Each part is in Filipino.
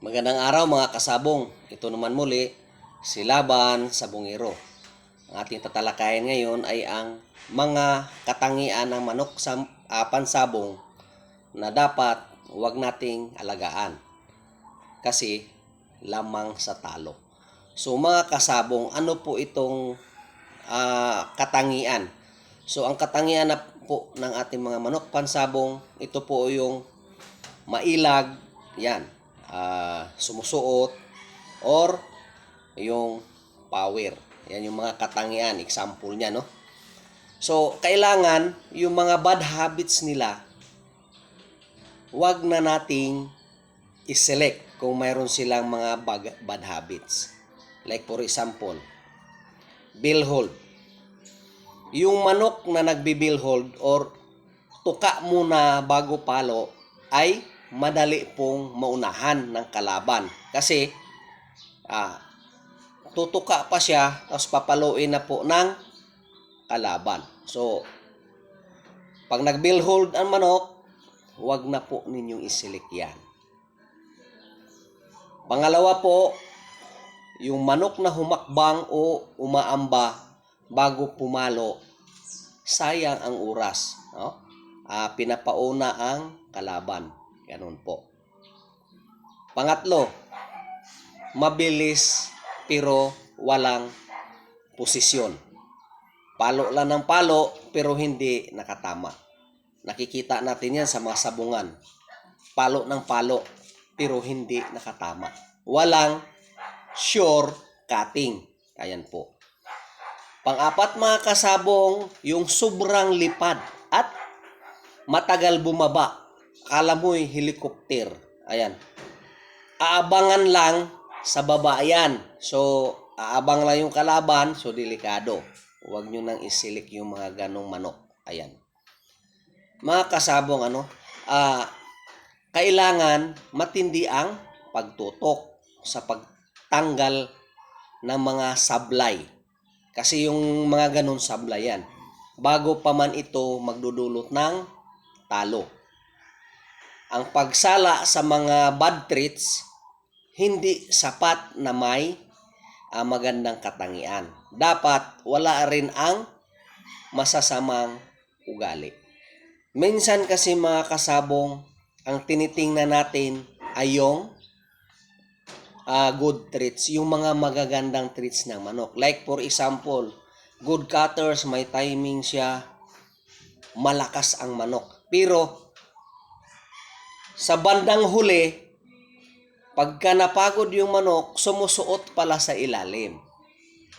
Magandang araw mga kasabong. Ito naman muli, si Laban Sabongero. Ang ating tatalakayan ngayon ay ang mga katangian ng manok sa ah, pansabong na dapat huwag nating alagaan. Kasi lamang sa talo. So mga kasabong, ano po itong ah, katangian? So ang katangian na po ng ating mga manok pansabong, ito po yung mailag, yan, ah, sumusuot, or yung power. Yan yung mga katangian, example niya, no? So, kailangan yung mga bad habits nila, wag na nating i-select kung mayroon silang mga bag- bad habits. Like for example, bill hold. Yung manok na nagbi-bill hold or tuka muna bago palo ay madali pong maunahan ng kalaban. Kasi ah, tutuka pa siya tapos papaluin na po ng kalaban. So, pag nag-bill hold ang manok, huwag na po ninyong isilik yan. Pangalawa po, yung manok na humakbang o umaamba bago pumalo, sayang ang oras. No? Ah, pinapauna ang kalaban. Ganun po. Pangatlo, mabilis pero walang posisyon. Palo lang ng palo pero hindi nakatama. Nakikita natin yan sa mga sabungan. Palo ng palo pero hindi nakatama. Walang sure cutting. Ayan po. Pang-apat mga kasabong, yung sobrang lipad at matagal bumaba. Kala mo'y helicopter. Ayan. Aabangan lang sa baba yan. So, aabang lang yung kalaban, so delikado. Huwag nyo nang isilik yung mga ganong manok. Ayan. Mga kasabong, ano, ah, kailangan matindi ang pagtutok sa pagtanggal ng mga sablay. Kasi yung mga ganun sablay yan. Bago pa man ito magdudulot ng talo. Ang pagsala sa mga bad traits, hindi sapat na may ah, magandang katangian. Dapat wala rin ang masasamang ugali. Minsan kasi mga kasabong, ang tinitingnan natin ay yung ah, good traits, yung mga magagandang traits ng manok. Like for example, good cutters, may timing siya, malakas ang manok. Pero sa bandang huli, pagka napagod yung manok, sumusuot pala sa ilalim.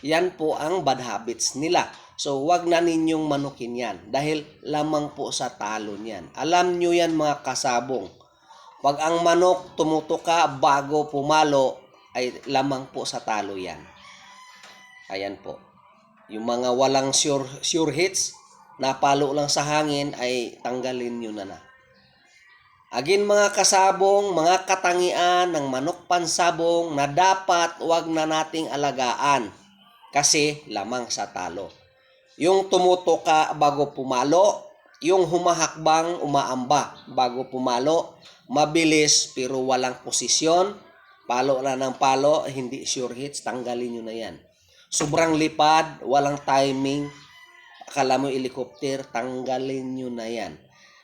Yan po ang bad habits nila. So, wag na ninyong manukin yan dahil lamang po sa talo niyan. Alam nyo yan mga kasabong. Pag ang manok tumutuka bago pumalo, ay lamang po sa talo yan. Ayan po. Yung mga walang sure, sure hits, napalo lang sa hangin, ay tanggalin nyo na na. Agin mga kasabong, mga katangian ng manok pansabong na dapat wag na nating alagaan kasi lamang sa talo. Yung tumutuka bago pumalo, yung humahakbang umaamba bago pumalo, mabilis pero walang posisyon, palo na ng palo, hindi sure hits, tanggalin nyo na yan. Sobrang lipad, walang timing, akala mo helicopter, tanggalin nyo na yan.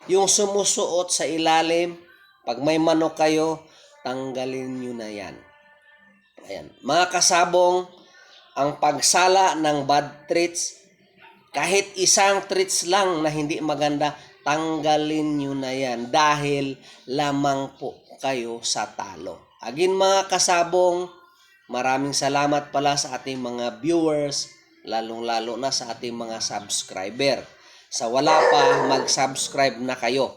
Yung sumusuot sa ilalim, pag may manok kayo, tanggalin nyo na yan. Ayan. Mga kasabong, ang pagsala ng bad traits, kahit isang traits lang na hindi maganda, tanggalin nyo na yan dahil lamang po kayo sa talo. Agin mga kasabong, maraming salamat pala sa ating mga viewers, lalong-lalo na sa ating mga subscriber. Sa wala pa, mag-subscribe na kayo.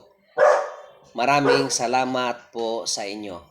Maraming salamat po sa inyo.